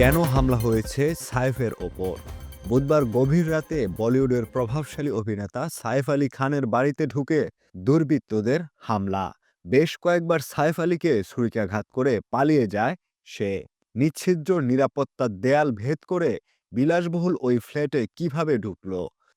কেন হামলা হয়েছে সাইফের ওপর? বুধবার গভীর রাতে বলিউডের প্রভাবশালী অভিনেতা সাইফ আলী খানের বাড়িতে ঢুকে দুর্বৃত্তদের হামলা। বেশ কয়েকবার সাইফ আলীকে ছুরিকাঘাত করে পালিয়ে যায় সে। নিচ্ছিদ্র নিরাপত্তার দেয়াল ভেদ করে বিলাসবহুল ওই ফ্ল্যাটে কীভাবে ঢুকল?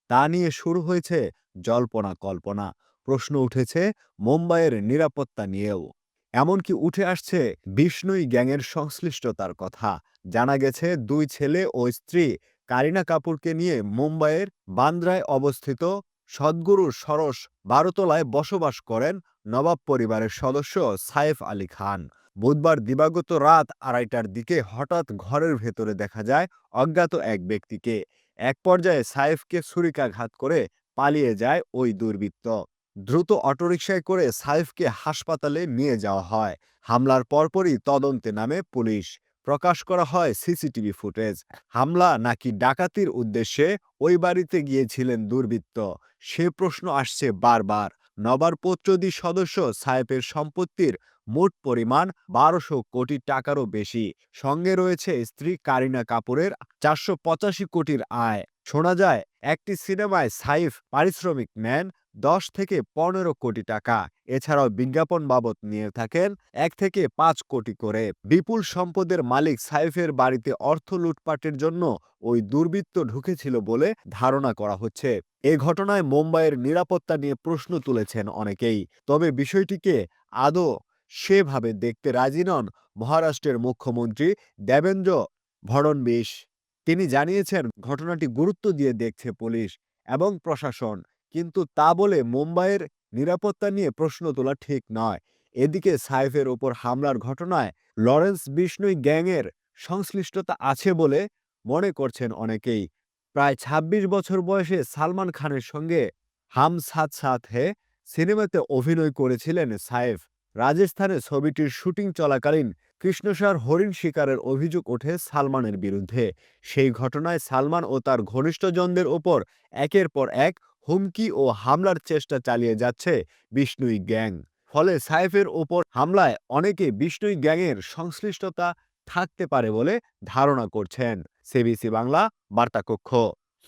তা নিয়ে শুরু হয়েছে জল্পনা কল্পনা। প্রশ্ন উঠেছে, মুম্বাইয়ের নিরাপত্তা নিয়েও। এমনকি উঠে আসছে বিষ্ণুই গ্যাংয়ের সংশ্লিষ্টতার কথা। জানা গেছে, দুই ছেলে ও স্ত্রী কারিনা কাপুরকে নিয়ে মুম্বাইয়ের বান্দ্রায় অবস্থিত সদ্গুরুর সরস বারোতলায় বসবাস করেন নবাব পরিবারের সদস্য সাইফ আলী খান। বুধবার দিবাগত রাত আড়াইটার দিকে হঠাৎ ঘরের ভেতরে দেখা যায় অজ্ঞাত এক ব্যক্তিকে। এক পর্যায়ে সাইফকে ছুরিকাঘাত করে পালিয়ে যায় ওই দুর্বৃত্ত। দ্রুত অটোরিকশায় করে সাইফকে হাসপাতালে নিয়ে যাওয়া হয়। হামলার পরপরই তদন্তে নামে পুলিশ। প্রকাশ করা হয় সিসিটিভি ফুটেজ। হামলা নাকি ডাকাতির উদ্দেশ্যে ওই বাড়িতে গিয়েছিলেন দুর্বৃত্ত। সে প্রশ্ন আসছে বারবার। নবার পত্রদি সদস্য সাহেবের সম্পত্তির মোট পরিমাণ বারোশো কোটি টাকারও বেশি। সঙ্গে রয়েছে স্ত্রী কারিনা কাপুরের চারশো পঁচাশি কোটির আয়। শোনা যায়, একটি সিনেমায় সাইফ পারিশ্রমিক নেন দশ থেকে পনেরো কোটি টাকা। এছাড়াও বিজ্ঞাপন বাবদ নিয়ে থাকেন এক থেকে পাঁচ কোটি করে। বিপুল সম্পদের মালিক সাইফের বাড়িতে অর্থ লুটপাটের জন্য ওই দুর্বৃত্ত ঢুকেছিল বলে ধারণা করা হচ্ছে। এ ঘটনায় মুম্বাইয়ের নিরাপত্তা নিয়ে প্রশ্ন তুলেছেন অনেকেই। তবে বিষয়টিকে আদৌ সেভাবে দেখতে রাজি নন মহারাষ্ট্রের মুখ্যমন্ত্রী দেবেন্দ্র ফডণবীশ তিনি জানিয়েছেন, ঘটনাটি গুরুত্ব দিয়ে দেখছে পুলিশ এবং প্রশাসন। কিন্তু তা বলে মুম্বাইয়ের নিরাপত্তা নিয়ে প্রশ্ন তোলা ঠিক নয়। এদিকে সাইফের ওপর হামলার ঘটনায় লরেন্স বিষ্ণুই গ্যাংয়ের সংশ্লিষ্টতা আছে বলে মনে করছেন অনেকেই। প্রায় ২৬ বছর বয়সে সালমান খানের সঙ্গে হাম সাথ সাথ হে সিনেমাতে অভিনয় করেছিলেন সাইফ। রাজস্থানে ছবিটির শুটিং চলাকালীন কৃষ্ণসার হরিণ শিকারের অভিযোগ ওঠে সালমানের বিরুদ্ধে। সেই ঘটনায় সালমান ও তার ঘনিষ্ঠজনদের ওপর একের পর এক হুমকি ও হামলার চেষ্টা চালিয়ে যাচ্ছে বিষ্ণুই গ্যাং। ফলে সাইফের ওপর হামলায় অনেকে বিষ্ণুই গ্যাংয়ের সংশ্লিষ্টতা থাকতে পারে বলে ধারণা করছেন। সিবিসি বাংলা, বার্তাকক্ষ।